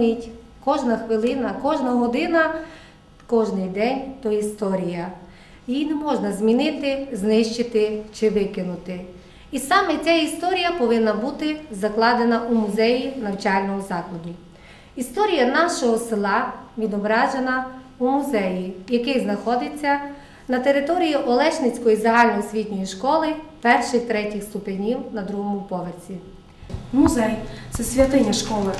мить, кожна хвилина, кожна година, кожний день то історія. Її не можна змінити, знищити чи викинути. І саме ця історія повинна бути закладена у музеї навчального закладу. Історія нашого села відображена у музеї, який знаходиться на території Олешницької загальноосвітньої школи перших третіх ступенів на другому поверсі. Музей це святиня школи,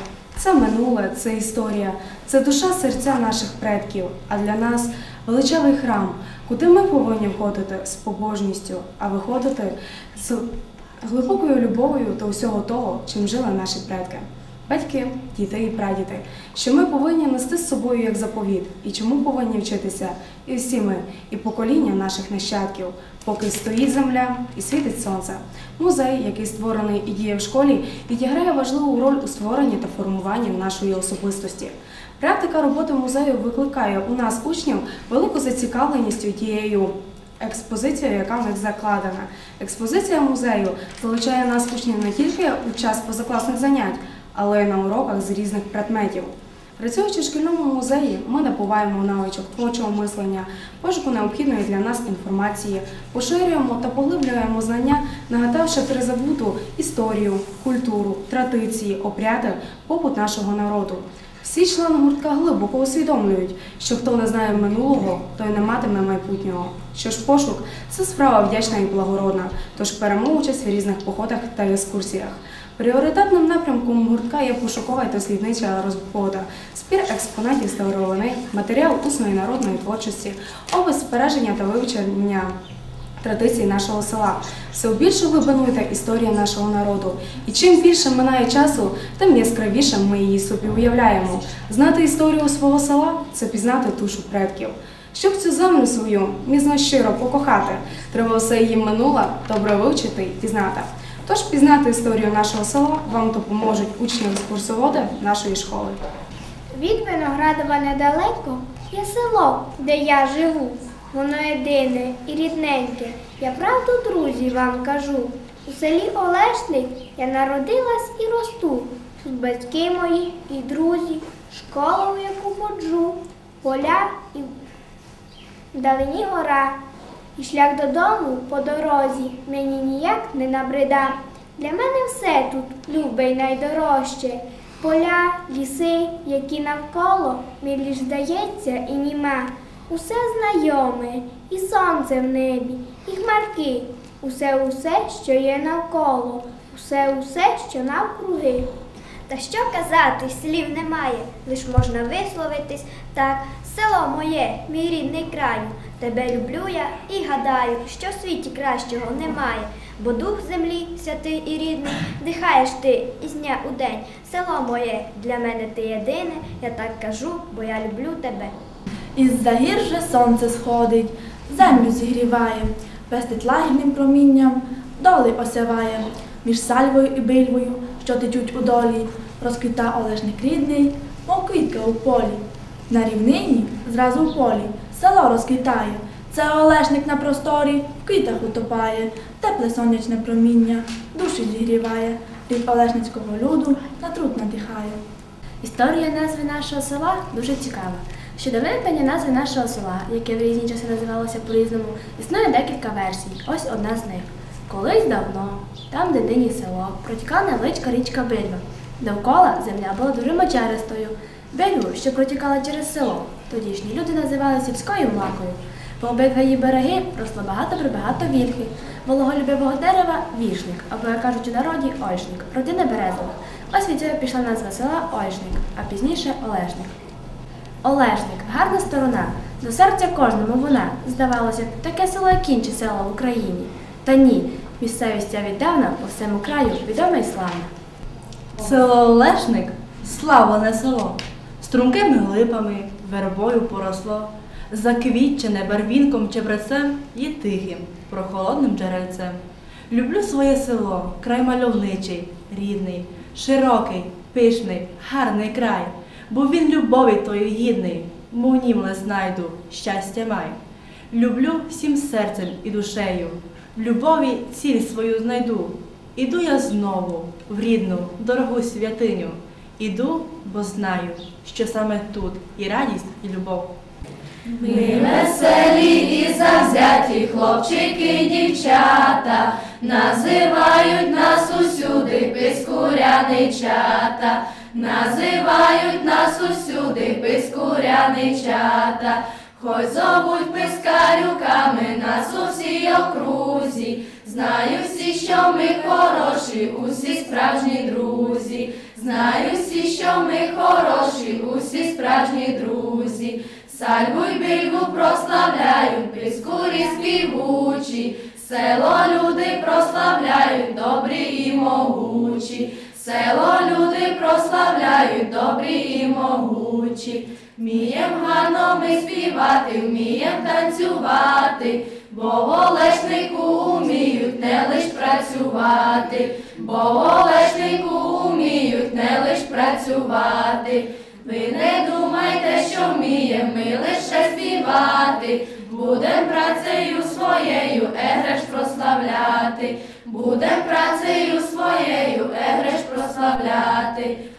це минуле, це історія, це душа серця наших предків, а для нас величавий храм, куди ми повинні входити? З побожністю, а виходити з глибокою любов'ю до всього того, чим жили наші предки. Батьки, діти і прадіти, що ми повинні нести з собою як заповіт, і чому повинні вчитися і всі ми, і покоління наших нащадків, поки стоїть земля і світить сонце. Музей, який створений і діє в школі, відіграє важливу роль у створенні та формуванні нашої особистості. Практика роботи музею викликає у нас учнів велику зацікавленість тією експозицією, яка в них закладена. Експозиція музею залучає нас учнів не тільки у час позакласних занять, але й на уроках з різних предметів. Працюючи в шкільному музеї, ми набуваємо навичок творчого мислення, пошуку необхідної для нас інформації, поширюємо та поглиблюємо знання, нагадавши призабуту історію, культуру, традиції, обряди, побут нашого народу. Всі члени гуртка глибоко усвідомлюють, що хто не знає минулого, той не матиме майбутнього. Що ж пошук це справа вдячна і благородна, тож беремо участь в різних походах та екскурсіях. Пріоритетним напрямком гуртка є пошукова і досліднича робота, збір експонатів старовини, матеріал усної народної творчості, опис збереження та вивчення традицій нашого села. Все більшу глибину історія нашого народу. І чим більше минає часу, тим яскравіше ми її собі уявляємо. Знати історію свого села це пізнати душу предків. Щоб цю землю свою міцно щиро покохати, треба все її минуле добре вивчити і пізнати. Тож пізнати історію нашого села вам допоможуть учні екскурсоводи нашої школи. Від Виноградова недалеко є село, де я живу. Воно єдине і рідненьке. Я правду, друзі, вам кажу. У селі Олешник я народилась і росту. Тут батьки мої і друзі, школа, у яку ходжу, поля і вдалині гора. І шлях додому по дорозі мені ніяк не набрида. Для мене все тут любе й найдорожче. Поля, ліси, які навколо, мені лиш здається і німа. Усе знайоме, і сонце в небі, і хмарки, усе, усе, що є навколо, усе, усе, що навкруги. Та що казати, слів немає, лиш можна висловитись так. Село моє, мій рідний краю, тебе люблю я і гадаю, що в світі кращого немає, бо дух землі, святий і рідний, дихаєш ти із дня у день. Село моє, для мене ти єдине, я так кажу, бо я люблю тебе. Із-за гір же сонце сходить, землю зігріває, пестить лагідним промінням, доли осяває, між сальвою і бильвою, що течуть у долі, розквіта олежник рідний, мов квітка у полі. На рівнині, зразу в полі, село розквітає. Це олешник на просторі, в квітах утопає, тепле сонячне проміння, душі зігріває, рід олешницького люду на труд надихає. Історія назви нашого села дуже цікава. Щодо виникнення назви нашого села, яке в різні часи називалося по-різному, існує декілька версій. Ось одна з них. Колись давно, там, де нині село, протікала невеличка річка Бильва. Довкола земля була дуже мочаристою. Бильву, що протікала через село, тодішні люди називали сільською млакою. По обидва її береги росло багато прибагато вільхи, вологолюбивого дерева вішник, або, як кажуть у народі, ойшник, родина березових. Ось від цього пішла назва села Ойшник, а пізніше Олешник. Олешник гарна сторона. До серця кожному вона. Здавалося, таке село, як інші села в Україні. Та ні, місцевість ця віддавна по всьому краю відома і славна. Село Олешник славлене село, стрункими глибами, вербою поросло, заквітчене барвінком чебрецем і тихим, прохолодним джерельцем. Люблю своє село, край мальовничий, рідний, широкий, пишний, гарний край, бо він любові тої гідний, мов німле знайду, щастя май. Люблю всім серцем і душею, в любові ціль свою знайду. Іду я знову в рідну, дорогу святиню, Іду, бо знаю, що саме тут і радість, і любов. Ми веселі і завзяті хлопчики дівчата, називають нас усюди пискуряничата, називають нас усюди пискуряничата, хоч зовуть пискарюками нас у всій окрузі, знають всі, що ми хороші, усі справжні друзі, знають всі, що ми хороші, усі справжні друзі. Сальву й більбу прославляють, пискурі співучі, село люди прославляють, добрі і могучі, село люди прославляють, добрі і могучі. Вмієм гарно ми співати, вмієм танцювати, бо Олешнику уміють не лиш працювати, бо Олешнику уміють не лиш працювати. Ви не думайте, що вмієм ми лише співати, будем працею своєю егреш прославляти, будем працею своєю прославляти.